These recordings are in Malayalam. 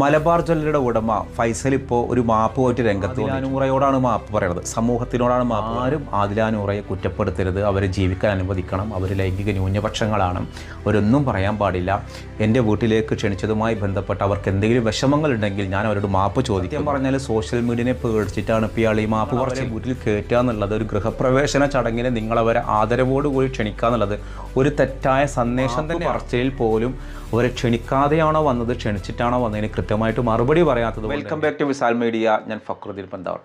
മലബാർ ജ്വല്ലറിയുടെ ഉടമ ഫൈസൽ ഇപ്പോൾ ഒരു മാപ്പ് പോയിട്ട് രംഗത്ത് ആദിലാനൂറയോടാണ് മാപ്പ് പറയുന്നത് സമൂഹത്തിനോടാണ് മാപ്പ് ആരും ആദിലാനൂറയെ കുറ്റപ്പെടുത്തരുത്. അവരെ ജീവിക്കാൻ അനുവദിക്കണം. അവർ ലൈംഗിക ന്യൂനപക്ഷങ്ങളാണ്. അവരൊന്നും പറയാൻ പാടില്ല. എന്റെ വീട്ടിലേക്ക് ക്ഷണിച്ചതുമായി ബന്ധപ്പെട്ട് അവർക്ക് എന്തെങ്കിലും വിഷമങ്ങൾ ഉണ്ടെങ്കിൽ ഞാൻ അവരോട് മാപ്പ് ചോദിക്കും. പറഞ്ഞാൽ സോഷ്യൽ മീഡിയനെ പേടിച്ചിട്ടാണ് ഇപ്പോൾ ഇയാൾ ഈ മാപ്പ് കുറച്ച് വീട്ടിൽ കയറ്റുക എന്നുള്ളത്. ഒരു ഗൃഹപ്രവേശന ചടങ്ങിന് നിങ്ങളവരെ ആദരവോടുകൂടി ക്ഷണിക്കുക എന്നുള്ളത് ഒരു തെറ്റായ സന്ദേശം തന്നെ പറച്ചയിൽ പോലും അവരെ ക്ഷണിക്കാതെയാണോ വന്നത്? ക്ഷണിച്ചിട്ടാണോ വന്നതിന് കൃത്യമായിട്ട് മറുപടി പറയാത്തത് welcome back to Visal media ഞാൻ ഫക്രുദ്ദീൻ പന്താവർ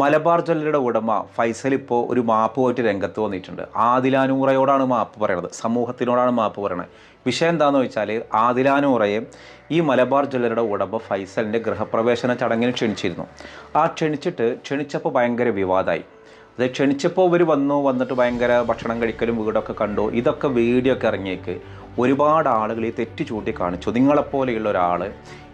മലബാർ ജ്വല്ലറിയുടെ ഉടമ ഫൈസൽ ഇപ്പോൾ ഒരു മാപ്പ് പോയിട്ട് രംഗത്ത് വന്നിട്ടുണ്ട്. ആദിലാനൂറയോടാണ് മാപ്പ് പറയുന്നത് സമൂഹത്തിനോടാണ് മാപ്പ് പറയുന്നത് വിഷയം എന്താണെന്ന് വെച്ചാൽ ആദിലാനൂറയെ ഈ മലബാർ ജ്വല്ലറിയുടെ ഉടമ ഫൈസലിന്റെ ഗൃഹപ്രവേശന ചടങ്ങിന് ക്ഷണിച്ചിരുന്നു. ആ ക്ഷണിച്ചിട്ട് ക്ഷണിച്ചപ്പോൾ ഭയങ്കര വിവാദമായി അത് ക്ഷണിച്ചപ്പോൾ ഇവർ വന്നു വന്നിട്ട് ഭയങ്കര ഭക്ഷണം കഴിക്കലും വീടൊക്കെ കണ്ടു. ഇതൊക്കെ വീഡിയോ ഒക്കെ ഇറങ്ങിയേക്ക്. ഒരുപാട് ആളുകൾ ഈ തെറ്റ് ചൂണ്ടിക്കാണിച്ചു നിങ്ങളെപ്പോലെയുള്ള ഒരാൾ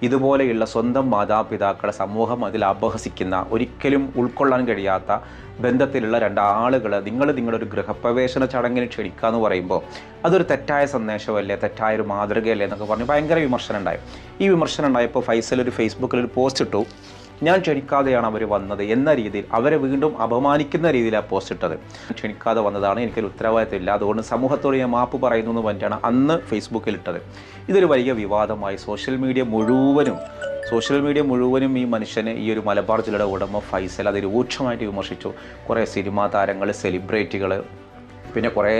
ഇതുപോലെയുള്ള സ്വന്തം മാതാപിതാക്കളെ സമൂഹം അതിൽ അപഹസിക്കുന്ന ഒരിക്കലും ഉൾക്കൊള്ളാൻ കഴിയാത്ത ബന്ധത്തിലുള്ള രണ്ടാളുകൾ നിങ്ങൾ നിങ്ങളുടെ ഒരു ഗൃഹപ്രവേശന ചടങ്ങിന് ക്ഷണിക്കുക എന്ന് പറയുമ്പോൾ അതൊരു തെറ്റായ സന്ദേശമല്ലേ തെറ്റായ ഒരു മാതൃകയല്ലേ എന്നൊക്കെ പറഞ്ഞ് ഭയങ്കര വിമർശനം ഉണ്ടായി. ഈ വിമർശനം ഉണ്ടായപ്പോൾ ഫൈസൽ ഒരു ഫേസ്ബുക്കിൽ ഒരു പോസ്റ്റ് ഇട്ടു. ഞാൻ ക്ഷണിക്കാതെയാണ് അവർ വന്നത് എന്ന രീതിയിൽ അവരെ വീണ്ടും അപമാനിക്കുന്ന രീതിയിലാണ് പോസ്റ്റ് ഇട്ടത്. ക്ഷണിക്കാതെ വന്നതാണ് എനിക്കൊരു ഉത്തരവാദിത്തമില്ല അതുകൊണ്ട് സമൂഹത്തോട് ഞാൻ മാപ്പ് പറയുന്നു എന്ന് പറഞ്ഞിട്ടാണ് അന്ന് ഫേസ്ബുക്കിൽ ഇട്ടത്. ഇതൊരു വലിയ വിവാദമായി. സോഷ്യൽ മീഡിയ മുഴുവനും സോഷ്യൽ മീഡിയ മുഴുവനും ഈ മനുഷ്യനെ ഈ ഒരു മലബാർ ജില്ലയുടെ ഉടമ ഫൈസൽ അത് രൂക്ഷമായിട്ട് വിമർശിച്ചു. കുറേ സിനിമാ താരങ്ങൾ സെലിബ്രിറ്റികൾ പിന്നെ കുറേ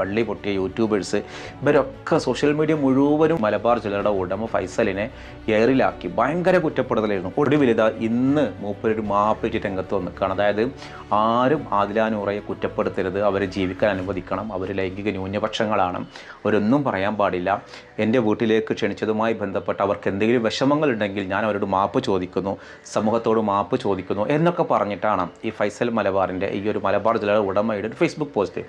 വള്ളി പൊട്ടിയ യൂട്യൂബേഴ്സ് ഇവരൊക്കെ സോഷ്യൽ മീഡിയ മുഴുവനും മലബാർ ജില്ലയുടെ ഉടമ ഫൈസലിനെ എയറിലാക്കി ഭയങ്കര കുറ്റപ്പെടുത്തലായിരുന്നു. ഒടുവിലിത ഇന്ന് മൂപ്പരൊരു മാപ്പിറ്റി രംഗത്ത് വന്നിക്കുകയാണ് അതായത് ആരും ആദിലാനൂറയെ കുറ്റപ്പെടുത്തരുത് അവരെ ജീവിക്കാൻ അനുവദിക്കണം അവർ ലൈംഗിക ന്യൂനപക്ഷങ്ങളാണ്. അവരൊന്നും പറയാൻ പാടില്ല. എന്റെ വീട്ടിലേക്ക് ക്ഷണിച്ചതുമായി ബന്ധപ്പെട്ട് അവർക്ക് എന്തെങ്കിലും വിഷമങ്ങളുണ്ടെങ്കിൽ ഞാൻ അവരോട് മാപ്പ് ചോദിക്കുന്നു സമൂഹത്തോട് മാപ്പ് ചോദിക്കുന്നു എന്നൊക്കെ പറഞ്ഞിട്ടാണ് ഈ ഫൈസൽ മലബാറിന്റെ ഈ ഒരു മലബാർ ജില്ലയുടെ ഉടമയുടെ ഒരു ഫേസ്ബുക്ക് പോസ്റ്റ്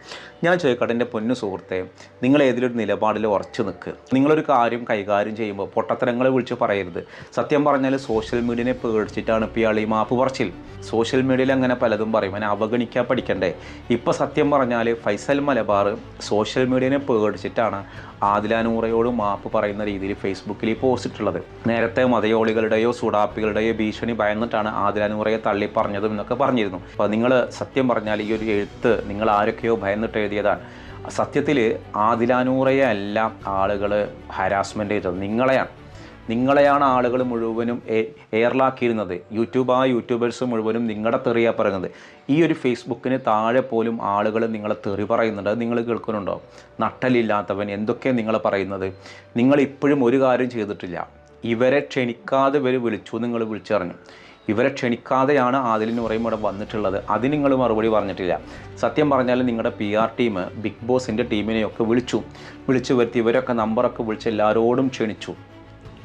ഞാൻ ചോദിക്കട്ടെ എന്റെ പൊന്നു സുഹൃത്തെ നിങ്ങൾ ഏതിലൊരു നിലപാടിൽ ഉറച്ചു നിൽക്കുക നിങ്ങളൊരു കാര്യം കൈകാര്യം ചെയ്യുമ്പോൾ പൊട്ടത്തരങ്ങളെ വിളിച്ച് പറയരുത്. സത്യം പറഞ്ഞാൽ സോഷ്യൽ മീഡിയനെ പേടിച്ചിട്ടാണ് ഇപ്പോൾ ഇയാൾ ഈ മാപ്പ് പറച്ചിൽ. സോഷ്യൽ മീഡിയയിൽ അങ്ങനെ പലതും പറയും. അതിനെ അവഗണിക്കാൻ പഠിക്കണ്ടേ? ഇപ്പോൾ സത്യം പറഞ്ഞാൽ ഫൈസൽ മലബാർ സോഷ്യൽ മീഡിയനെ പേടിച്ചിട്ടാണ് ആദിലാനൂറയോട് മാപ്പ് പറയുന്ന രീതിയിൽ ഫേസ്ബുക്കിൽ ഈ പോസ്റ്റിട്ടുള്ളത് നേരത്തെ മതയോളികളുടെയോ സുഡാപ്പികളുടെയോ ഭീഷണി ഭയന്നിട്ടാണ് ആദിലാനൂറയെ തള്ളി പറഞ്ഞതും എന്നൊക്കെ പറഞ്ഞിരുന്നു. അപ്പോൾ നിങ്ങൾ സത്യം പറഞ്ഞാൽ ഈ ഒരു എഴുത്ത് നിങ്ങൾ ആരൊക്കെയോ ഭയന്നിട്ട് എഴുതിയതാണ്. സത്യത്തിൽ ആദിലാനൂറയെ അല്ല ആളുകൾ ഹരാസ്മെന്റ് ചെയ്തത്. നിങ്ങളെയാണ്. നിങ്ങളെയാണ് ആളുകൾ മുഴുവനും എയർലാക്കിയിരുന്നത് യൂട്യൂബ് ആ യൂട്യൂബേഴ്സ് മുഴുവനും നിങ്ങളുടെ തെറിയാ പറയുന്നത് ഈ ഒരു ഫേസ്ബുക്കിന് താഴെ പോലും ആളുകൾ നിങ്ങളെ തെറി പറയുന്നുണ്ട്. നിങ്ങൾ കേൾക്കുന്നുണ്ടോ? നട്ടലില്ലാത്തവൻ എന്തൊക്കെ നിങ്ങൾ പറയുന്നത്? നിങ്ങൾ ഇപ്പോഴും ഒരു കാര്യം ചെയ്തിട്ടില്ല. ഇവരെ ക്ഷണിക്കാതെ ഇവർ വിളിച്ചു നിങ്ങൾ വിളിച്ചറിഞ്ഞു. ഇവരെ ക്ഷണിക്കാതെയാണ് ആദിലിന് പറയും ഇവിടെ വന്നിട്ടുള്ളത്. അതിന് നിങ്ങൾ മറുപടി പറഞ്ഞിട്ടില്ല. സത്യം പറഞ്ഞാൽ നിങ്ങളുടെ പി ആർ ടീം ബിഗ് ബോസിന്റെ ടീമിനെയൊക്കെ വിളിച്ചു. വിളിച്ചു വരുത്തി ഇവരൊക്കെ നമ്പറൊക്കെ വിളിച്ച് എല്ലാവരോടും ക്ഷണിച്ചു.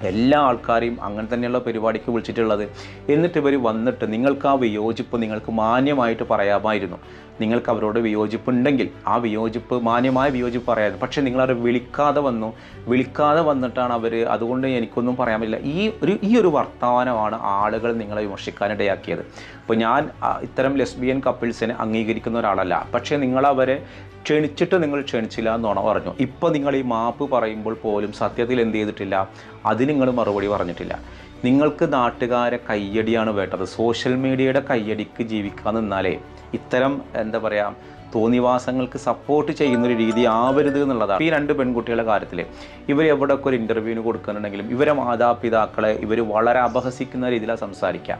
എല്ലാ ആൾക്കാരെയും അങ്ങനെ തന്നെയുള്ള പരിപാടിക്ക് വിളിച്ചിട്ടുള്ളത്. എന്നിട്ട് ഇവർ വന്നിട്ട് നിങ്ങൾക്ക് ആ വിയോജിപ്പ് നിങ്ങൾക്ക് മാന്യമായിട്ട് പറയാമായിരുന്നു. നിങ്ങൾക്ക് അവരോട് വിയോജിപ്പുണ്ടെങ്കിൽ ആ വിയോജിപ്പ് മാന്യമായ വിയോജിപ്പ് പറയാമായിരുന്നു പക്ഷേ നിങ്ങളവരെ വിളിക്കാതെ വന്നു. വിളിക്കാതെ വന്നിട്ടാണ് അവർ അതുകൊണ്ട് എനിക്കൊന്നും പറയാൻ പറ്റില്ല. ഈ ഒരു ഈ ഒരു വർത്തമാനമാണ് ആളുകൾ നിങ്ങളെ വിമർശിക്കാനിടയാക്കിയത്. അപ്പോൾ ഞാൻ ഇത്തരം ലെസ്ബിയൻ കപ്പിൾസിനെ അംഗീകരിക്കുന്ന ഒരാളല്ല. പക്ഷേ നിങ്ങളവരെ ക്ഷണിച്ചിട്ട് നിങ്ങൾ ക്ഷണിച്ചില്ല എന്നാണ് പറഞ്ഞു. ഇപ്പോൾ നിങ്ങൾ ഈ മാപ്പ് പറയുമ്പോൾ പോലും സത്യത്തിൽ എന്ത് ചെയ്തിട്ടില്ല? അതിന് നിങ്ങൾ മറുപടി പറഞ്ഞിട്ടില്ല. നിങ്ങൾക്ക് നാട്ടുകാരെ കയ്യടിയാണ് വേണ്ടത്. സോഷ്യൽ മീഡിയയുടെ കയ്യടിക്ക് ജീവിക്കാൻ നിന്നാലേ ഇത്തരം എന്താ പറയുക തോന്നിവാസങ്ങൾക്ക് സപ്പോർട്ട് ചെയ്യുന്നൊരു രീതി ആവരുത് എന്നുള്ളതാണ്. ഈ രണ്ട് പെൺകുട്ടികളുടെ കാര്യത്തിൽ ഇവർ എവിടെയൊക്കെ ഒരു ഇന്റർവ്യൂവിന് കൊടുക്കുന്നുണ്ടെങ്കിലും ഇവരെ മാതാപിതാക്കളെ ഇവർ വളരെ അപഹസിക്കുന്ന രീതിയിലാണ് സംസാരിക്കുക.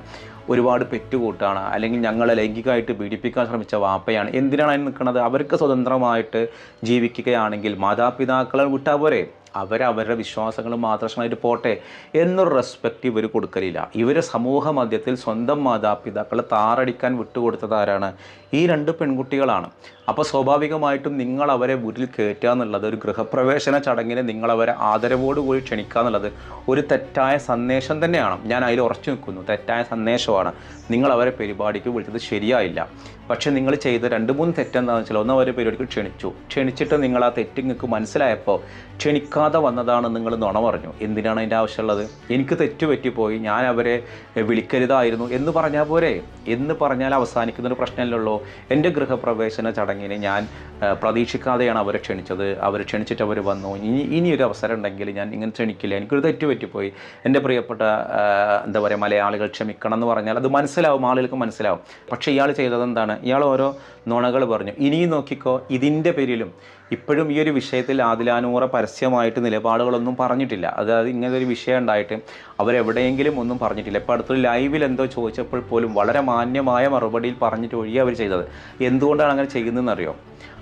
ഒരുപാട് പെറ്റുകൂട്ടാണ് അല്ലെങ്കിൽ ഞങ്ങളെ ലൈംഗികമായിട്ട് പീഡിപ്പിക്കാൻ ശ്രമിച്ച വാപ്പയാണ്. എന്തിനാണ് അതിന് നിൽക്കുന്നത്? അവർക്ക് സ്വതന്ത്രമായിട്ട് ജീവിക്കുകയാണെങ്കിൽ മാതാപിതാക്കളെ വിട്ടാൽ പോരെ? അവരവരുടെ വിശ്വാസങ്ങൾ മാത്രമായിട്ട് പോട്ടെ എന്നൊരു റെസ്പെക്റ്റ് ഇവർ കൊടുക്കലില്ല. ഇവർ സമൂഹ മധ്യത്തിൽ സ്വന്തം മാതാപിതാക്കളെ താറടിക്കാൻ വിട്ടുകൊടുത്തത് ആരാണ്? ഈ രണ്ട് പെൺകുട്ടികളാണ്. അപ്പോൾ സ്വാഭാവികമായിട്ടും നിങ്ങൾ അവരെ വീട്ടിൽ കയറ്റുക എന്നുള്ളത് ഒരു ഗൃഹപ്രവേശന ചടങ്ങിനെ നിങ്ങൾ അവരെ ആദരവോടുകൂടി ക്ഷണിക്കുക എന്നുള്ളത് ഒരു തെറ്റായ സന്ദേശം തന്നെയാണ്. ഞാൻ അതിൽ ഉറച്ചു നിൽക്കുന്നു. തെറ്റായ സന്ദേശമാണ്. നിങ്ങൾ അവരെ പരിപാടിക്ക് വിളിച്ചത് ശരിയായില്ല. പക്ഷേ നിങ്ങൾ ചെയ്ത രണ്ട് മൂന്ന് തെറ്റെന്താണെന്ന് വെച്ചാൽ ഒന്ന് അവരെ പരിപാടിക്ക് ക്ഷണിച്ചു. ക്ഷണിച്ചിട്ട് നിങ്ങൾ ആ തെറ്റ് നിങ്ങൾക്ക് മനസ്സിലായപ്പോൾ ക്ഷണിക്കാതെ വന്നതാണ് നിങ്ങൾ നുണ പറഞ്ഞു. എന്തിനാണ് അതിന്റെ ആവശ്യമുള്ളത്? എനിക്ക് തെറ്റ് പറ്റിപ്പോയി ഞാൻ അവരെ വിളിക്കരുതായിരുന്നു എന്ന് പറഞ്ഞാൽ പോരെ. എന്ന് പറഞ്ഞാൽ അവസാനിക്കുന്നൊരു പ്രശ്നമല്ലല്ലോ എന്റെ ഗൃഹപ്രവേശന ചടങ്ങിന് ഞാൻ പ്രതീക്ഷിക്കാതെയാണ് അവരെ ക്ഷണിച്ചത്. അവർ ക്ഷണിച്ചിട്ട് അവർ വന്നു. ഇനി ഇനിയൊരു അവസരം ഉണ്ടെങ്കിൽ ഞാൻ ഇങ്ങനെ ക്ഷണിക്കില്ല. എനിക്കൊരു തെറ്റ് പറ്റിപ്പോയി. എന്റെ പ്രിയപ്പെട്ട എന്താ പറയുക മലയാളികൾ ക്ഷമിക്കണം എന്ന് പറഞ്ഞാൽ അത് മനസ്സിലാവും ആളുകൾക്ക് മനസ്സിലാവും. പക്ഷേ ഇയാൾ ചെയ്തത് എന്താണ്? ഇയാൾ ഓരോ നുണകൾ പറഞ്ഞു. ഇനിയും നോക്കിക്കോ ഇതിന്റെ പേരിലും ഇപ്പോഴും ഈ ഒരു വിഷയത്തിൽ ആദിലാനൂറ പരസ്യമായിട്ട് നിലപാടുകളൊന്നും പറഞ്ഞിട്ടില്ല. അതായത് ഇങ്ങനെ ഒരു വിഷയം ഉണ്ടായിട്ട് അവരെവിടെയെങ്കിലും ഒന്നും പറഞ്ഞിട്ടില്ല. ഇപ്പോൾ അടുത്തൊരു ലൈവിൽ എന്തോ ചോദിച്ചപ്പോൾ പോലും വളരെ മാന്യമായ മറുപടിയിൽ പറഞ്ഞിട്ട് ഒഴിയാണ് അവർ ചെയ്തത്. എന്തുകൊണ്ടാണ് അങ്ങനെ ചെയ്യുന്നതെന്നറിയോ?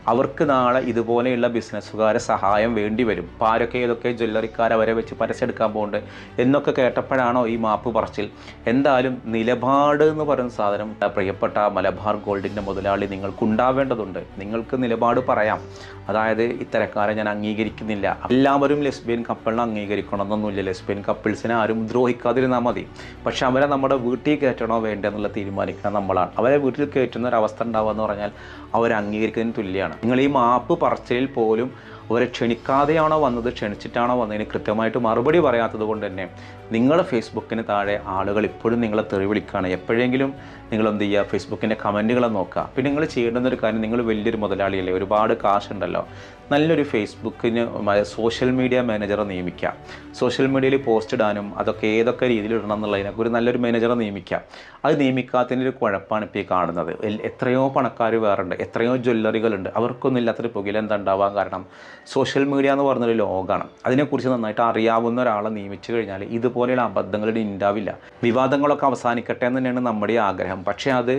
അവർക്ക് നാളെ ഇതുപോലെയുള്ള ബിസിനസ്സുകാരെ സഹായം വേണ്ടി വരും. അപ്പോൾ ആരൊക്കെ ഏതൊക്കെ ജ്വല്ലറിക്കാർ അവരെ വെച്ച് പരസ്യമെടുക്കാൻ പോകുന്നുണ്ട് എന്നൊക്കെ കേട്ടപ്പോഴാണോ ഈ മാപ്പ് പറച്ചിൽ. എന്തായാലും നിലപാട് എന്ന് പറയുന്ന സാധനം പ്രിയപ്പെട്ട മലബാർ ഗോൾഡിന്റെ മുതലാളി നിങ്ങൾക്കുണ്ടാവേണ്ടതുണ്ട്. നിങ്ങൾക്ക് നിലപാട് പറയാം. അതായത് ഇത്തരക്കാരെ ഞാൻ അംഗീകരിക്കുന്നില്ല. എല്ലാവരും ലെസ്ബിയൻ കപ്പിളിനെ അംഗീകരിക്കണമെന്നൊന്നുമില്ല. ലെസ്ബിയൻ കപ്പിൾസിനെ ആരും ദ്രോഹിക്കാതിരുന്നാൽ മതി. പക്ഷെ അവരെ നമ്മുടെ വീട്ടിൽ കയറ്റണോ വേണ്ടെന്നുള്ള എന്നുള്ള തീരുമാനിക്കുക നമ്മളാണ്. അവരെ വീട്ടിൽ കയറ്റുന്ന ഒരു അവസ്ഥ ഉണ്ടാവുക എന്ന് പറഞ്ഞാൽ അവർ അംഗീകരിക്കുന്നതിന് തുല്യമാണ് നിങ്ങൾ ഈ മാപ്പ് പറച്ചിലിൽ പോലും അവരെ ക്ഷണിക്കാതെയാണോ വന്നത് ക്ഷണിച്ചിട്ടാണോ വന്നതിന് കൃത്യമായിട്ട് മറുപടി പറയാത്തത് കൊണ്ട് തന്നെ നിങ്ങളുടെ ഫേസ്ബുക്കിന് താഴെ ആളുകൾ ഇപ്പോഴും നിങ്ങളെ തെറി വിളിക്കുകയാണ്. എപ്പോഴെങ്കിലും നിങ്ങൾ എന്ത് ചെയ്യുക? ഫേസ്ബുക്കിന്റെ കമന്റുകളെ നോക്കുക. പിന്നെ നിങ്ങൾ ചെയ്യേണ്ടുന്ന ഒരു കാര്യം നിങ്ങൾ വലിയൊരു മുതലാളിയല്ലേ? ഒരുപാട് കാശുണ്ടല്ലോ. നല്ലൊരു ഫേസ്ബുക്കിന് സോഷ്യൽ മീഡിയ മാനേജറെ നിയമിക്കാം. സോഷ്യൽ മീഡിയയിൽ പോസ്റ്റ് ഇടാനും അതൊക്കെ ഏതൊക്കെ രീതിയിൽ ഇടണം എന്നുള്ളതിനൊക്കെ ഒരു നല്ലൊരു മാനേജറെ നിയമിക്കാം. അത് നിയമിക്കാത്തതിന്റെ ഒരു കുഴപ്പമാണ് ഇപ്പോൾ ഈ കാണുന്നത് എത്രയോ പണക്കാർ വേറുണ്ട് എത്രയോ ജ്വല്ലറികളുണ്ട്. അവർക്കൊന്നും ഇല്ലാത്തൊരു പുകയിൽ എന്താ ഉണ്ടാവാൻ കാരണം സോഷ്യൽ മീഡിയ എന്ന് പറഞ്ഞൊരു ലോകമാണ് അതിനെക്കുറിച്ച് നന്നായിട്ട് അറിയാവുന്ന ഒരാളെ നിയമിച്ചു കഴിഞ്ഞാൽ ഇതുപോലെയുള്ള അബദ്ധങ്ങളുടെ ഉണ്ടാവില്ല വിവാദങ്ങളൊക്കെ അവസാനിക്കട്ടെ എന്ന് തന്നെയാണ് നമ്മുടെ ആഗ്രഹം. പക്ഷേ അത്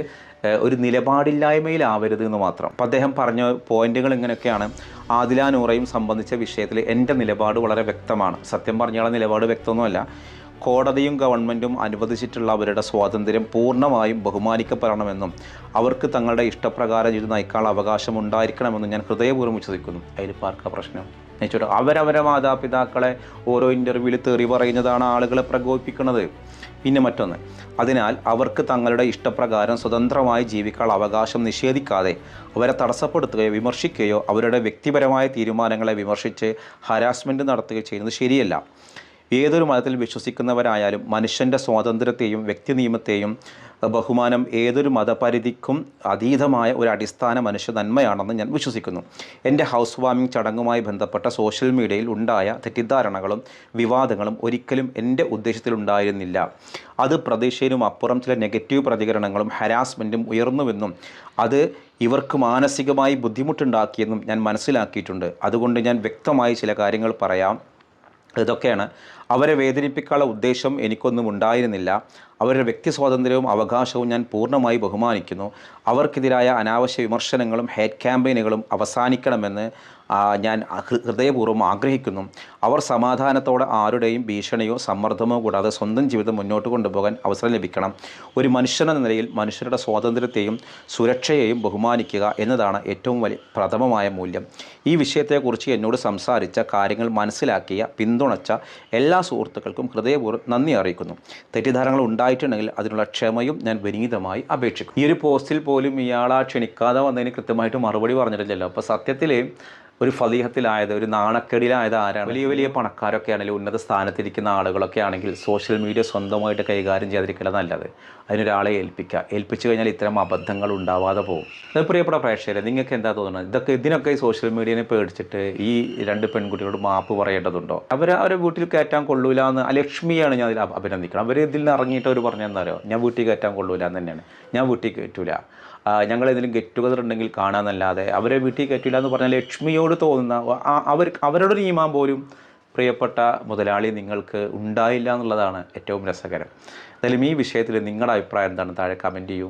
ഒരു നിലപാടില്ലായ്മയിലാവരുത് എന്ന് മാത്രം. അപ്പം അദ്ദേഹം പറഞ്ഞ പോയിന്റുകൾ ഇങ്ങനെയൊക്കെയാണ്. ആദില നൂറയും സംബന്ധിച്ച വിഷയത്തിൽ എന്റെ നിലപാട് വളരെ വ്യക്തമാണ്. സത്യം പറഞ്ഞാൽ നിലപാട് വ്യക്തമൊന്നുമല്ല. കോടതിയും ഗവൺമെന്റും അനുവദിച്ചിട്ടുള്ള അവരുടെ സ്വാതന്ത്ര്യം പൂർണമായും ബഹുമാനിക്കപ്പെടണമെന്നും അവർക്ക് തങ്ങളുടെ ഇഷ്ടപ്രകാരം ഇത് നയിക്കാനുള്ള അവകാശം ഉണ്ടായിരിക്കണമെന്നും ഞാൻ ഹൃദയപൂർവം വിശ്വസിക്കുന്നു. അതിൽ പാർക്ക പ്രശ്നം? എന്നുവെച്ചോട്ടെ അവരവരെ മാതാപിതാക്കളെ ഓരോ ഇന്റർവ്യൂവിൽ തെറി പറയുന്നതാണ് ആളുകളെ പ്രകോപിപ്പിക്കുന്നത്. പിന്നെ മറ്റൊന്ന്. അതിനാൽ അവർക്ക് തങ്ങളുടെ ഇഷ്ടപ്രകാരം സ്വതന്ത്രമായി ജീവിക്കാൻ അവകാശം നിഷേധിക്കാതെ അവരെ തടസ്സപ്പെടുത്തുകയോ വിമർശിക്കുകയോ അവരുടെ വ്യക്തിപരമായ തീരുമാനങ്ങളെ വിമർശിച്ച് ഹരാസ്മെന്റ് നടത്തുകയോ ചെയ്യുന്നത് ശരിയല്ല. ഏതൊരു മതത്തിൽ വിശ്വസിക്കുന്നവരായാലും മനുഷ്യന്റെ സ്വാതന്ത്ര്യത്തെയും വ്യക്തി നിയമത്തെയും ബഹുമാനം ഏതൊരു മതപരിധിക്കും അതീതമായ ഒരു അടിസ്ഥാന മനുഷ്യ നന്മയാണെന്ന് ഞാൻ വിശ്വസിക്കുന്നു. എന്റെ ഹൗസ് വാമിംഗ് ചടങ്ങുമായി ബന്ധപ്പെട്ട സോഷ്യൽ മീഡിയയിൽ ഉണ്ടായ തെറ്റിദ്ധാരണകളും വിവാദങ്ങളും ഒരിക്കലും എന്റെ ഉദ്ദേശത്തിലുണ്ടായിരുന്നില്ല. അത് പ്രതീക്ഷയിലും അപ്പുറം ചില നെഗറ്റീവ് പ്രതികരണങ്ങളും ഹരാസ്മെന്റും ഉയർന്നുവെന്നും അത് ഇവർക്ക് മാനസികമായി ബുദ്ധിമുട്ടുണ്ടാക്കിയെന്നും ഞാൻ മനസ്സിലാക്കിയിട്ടുണ്ട്. അതുകൊണ്ട് ഞാൻ വ്യക്തമായി ചില കാര്യങ്ങൾ പറയാം. ഇതൊക്കെയാണ്. അവരെ വേദനിപ്പിക്കാനുള്ള ഉദ്ദേശം എനിക്കൊന്നും ഉണ്ടായിരുന്നില്ല. അവരുടെ വ്യക്തി സ്വാതന്ത്ര്യവും അവകാശവും ഞാൻ പൂർണമായി ബഹുമാനിക്കുന്നു. അവർക്കെതിരായ അനാവശ്യ വിമർശനങ്ങളും ഹേറ്റ് ക്യാമ്പയിനുകളും അവസാനിക്കണമെന്ന് ഞാൻ ഹൃദയപൂർവം ആഗ്രഹിക്കുന്നു. അവർ സമാധാനത്തോടെ ആരുടെയും ഭീഷണിയോ സമ്മർദ്ദമോ കൂടാതെ സ്വന്തം ജീവിതം മുന്നോട്ട് കൊണ്ടുപോകാൻ അവസരം ലഭിക്കണം. ഒരു മനുഷ്യനെന്ന നിലയിൽ മനുഷ്യരുടെ സ്വാതന്ത്ര്യത്തെയും സുരക്ഷയെയും ബഹുമാനിക്കുക എന്നതാണ് ഏറ്റവും വലിയ പ്രഥമമായ മൂല്യം. ഈ വിഷയത്തെക്കുറിച്ച് എന്നോട് സംസാരിച്ച കാര്യങ്ങൾ മനസ്സിലാക്കിയ പിന്തുണച്ച എല്ലാ സുഹൃത്തുക്കൾക്കും ഹൃദയപൂർവം നന്ദി അറിയിക്കുന്നു. തെറ്റിദ്ധാരണകൾ ഉണ്ടായിട്ടുണ്ടെങ്കിൽ അതിനുള്ള ക്ഷമയും ഞാൻ വിനീതമായി അപേക്ഷിക്കും ഈ ഒരു പോസ്റ്റിൽ പോലും ഇയാളാ ക്ഷണിക്കാതെ വന്നതിന് കൃത്യമായിട്ട് മറുപടി പറഞ്ഞിട്ടില്ലല്ലോ. അപ്പോൾ സത്യത്തിൽ ഒരു ഫലീഹത്തിലായത് ഒരു നാണക്കേടിലായത് ആരാണ്? വലിയ വലിയ പണക്കാരൊക്കെ ആണെങ്കിൽ ഉന്നത സ്ഥാനത്തിരിക്കുന്ന ആളുകളൊക്കെ ആണെങ്കിൽ സോഷ്യൽ മീഡിയ സ്വന്തമായിട്ട് കൈകാര്യം ചെയ്തിരിക്കുന്നത് നല്ലത്. അതിനൊരാളെ ഏൽപ്പിക്കുക. ഏൽപ്പിച്ചു കഴിഞ്ഞാൽ ഇത്തരം അബദ്ധങ്ങൾ ഉണ്ടാവാതെ പോകും. അത് പ്രിയപ്പെട്ട പ്രേക്ഷകരെ നിങ്ങൾക്ക് എന്താ തോന്നുന്നത്? ഇതൊക്കെ ഇതിനൊക്കെ ഈ സോഷ്യൽ മീഡിയനെ പേടിച്ചിട്ട് ഈ രണ്ട് പെൺകുട്ടികളോട് മാപ്പ് പറയേണ്ടതുണ്ടോ? അവർ അവരെ വീട്ടിൽ കയറ്റാൻ കൊള്ളൂല എന്ന് ലക്ഷ്മിയാണ് ഞാൻ അതിൽ അഭിനന്ദിക്കണം അവർ ഇതിൽ നിന്ന് ഇറങ്ങിയിട്ട് അവർ പറഞ്ഞാൽ അറിയോ? ഞാൻ വീട്ടിൽ കയറ്റാൻ കൊള്ളൂല എന്ന് തന്നെയാണ്. ഞാൻ വീട്ടിൽ കയറ്റൂല. ഞങ്ങൾ ഏതെങ്കിലും ഗെറ്റ് ടുഗദർ ഉണ്ടെങ്കിൽ കാണാമെന്നല്ലാതെ അവരെ വീട്ടിൽ കയറ്റില്ല എന്ന് പറഞ്ഞാൽ ലക്ഷ്മിയോട് തോന്നുന്ന അവർ അവരുടെ ഈമാൻ പോലും പ്രിയപ്പെട്ട മുതലാളി നിങ്ങൾക്ക് ഉണ്ടായില്ല എന്നുള്ളതാണ് ഏറ്റവും രസകരം. എന്തായാലും ഈ വിഷയത്തിൽ നിങ്ങളുടെ അഭിപ്രായം എന്താണ്? താഴെ കമന്റ് ചെയ്യൂ.